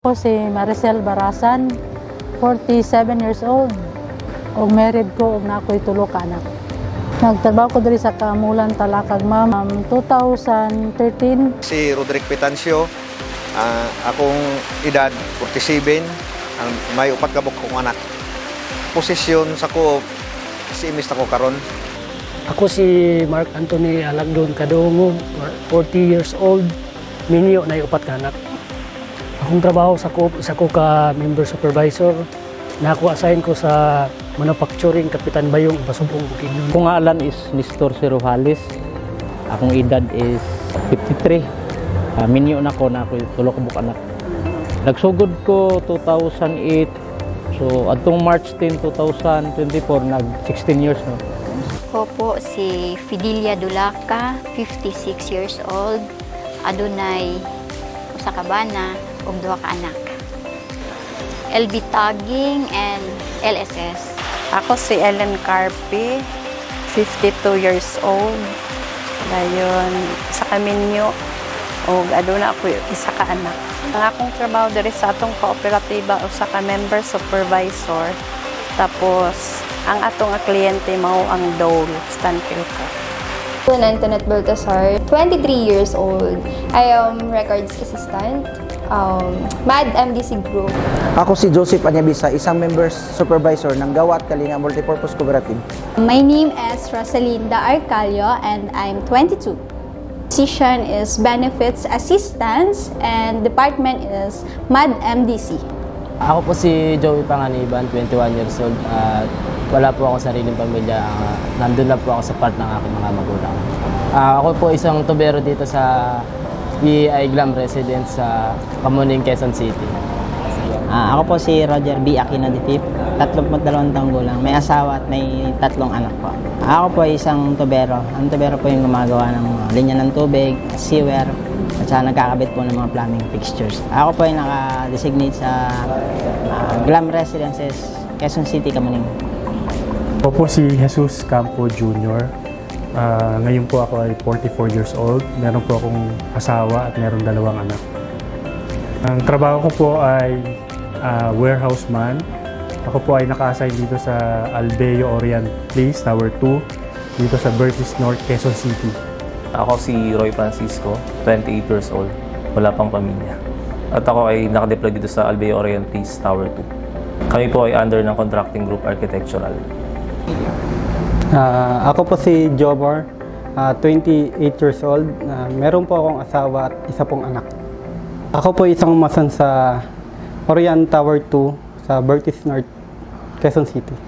Ako si Maricel Barasan, 47 years old. O married ko ug na ako'y tulo ka anak. Nagtrabaho ko diri sa Kamulan Talakag ma'am um, 2013 Si Roderick Petancio, ah, akong edad 47, ang may upat ka kong anak. Posisyon sa ko, si imis na ko karon. Ako si Mark Anthony Alagdon Kadongo, 40 years old, minyo na upat ka anak. Akong trabaho sa ko sa ko ka member supervisor na ako assign ko sa manufacturing Kapitan Bayong Basubong Bukidnon. Kung ngalan is Nestor Sirohalis. Akong edad is 53. Uh, minyo na ko na ako tulo ka buk anak. Nagsugod ko 2008. So adtong March 10, 2024 nag 16 years no. Ko po si Fidelia Dulaca, 56 years old. Adunay usa ka ug duha ka anak. LB Tagging and LSS. Ako si Ellen Carpi, 52 years old. Dayon sa kaminyo o aduna ako isa ka anak. Ang akong trabaho diri sa atong kooperatiba o sa ka member supervisor. Tapos ang atong kliyente mao ang Dole Stanfield I'm Antoinette Baltasar, 23 years old. I am records assistant, um, MAD MDC Group. Ako si Joseph Anyabisa, isang members supervisor ng Gawat Kalinga Multipurpose Cooperative. My name is Rosalinda Arcalio and I'm 22. Position is Benefits Assistance and department is MAD MDC. Ako po si Joey Panganiban, 21 years old. At wala po ako sariling pamilya. Ah, nandun lang po ako sa part ng aking mga magulang. Ah, ako po isang tubero dito sa BI Glam Residence sa Kamuning, Quezon City. Ah, ako po si Roger B. Aquino de Pip, 32 taong gulang. May asawa at may tatlong anak po. Ako po ay isang tubero. Ang tubero po yung gumagawa ng linya ng tubig, sewer, at saka nagkakabit po ng mga plumbing fixtures. Ako po ay naka-designate sa ah, Glam Residences, Quezon City, Kamuning. Ako po si Jesus Campo Jr. Ah, ngayon po ako ay 44 years old. Meron po akong asawa at meron dalawang anak. Ang trabaho ko po ay ah, warehouse man. Ako po ay naka-assign dito sa Albeo Orient Place, Tower 2, dito sa Bertis North, Quezon City. Ako si Roy Francisco, 28 years old, wala pang pamilya. At ako ay nakadeploy dito sa Albeo Orient Place Tower 2. Kami po ay under ng Contracting Group Architectural. Ah, ako po si Jobor, ah, 28 years old. Ah, meron po akong asawa at isa pong anak. Ako po isang mason sa Orion Tower 2 sa Bertis North, Quezon City.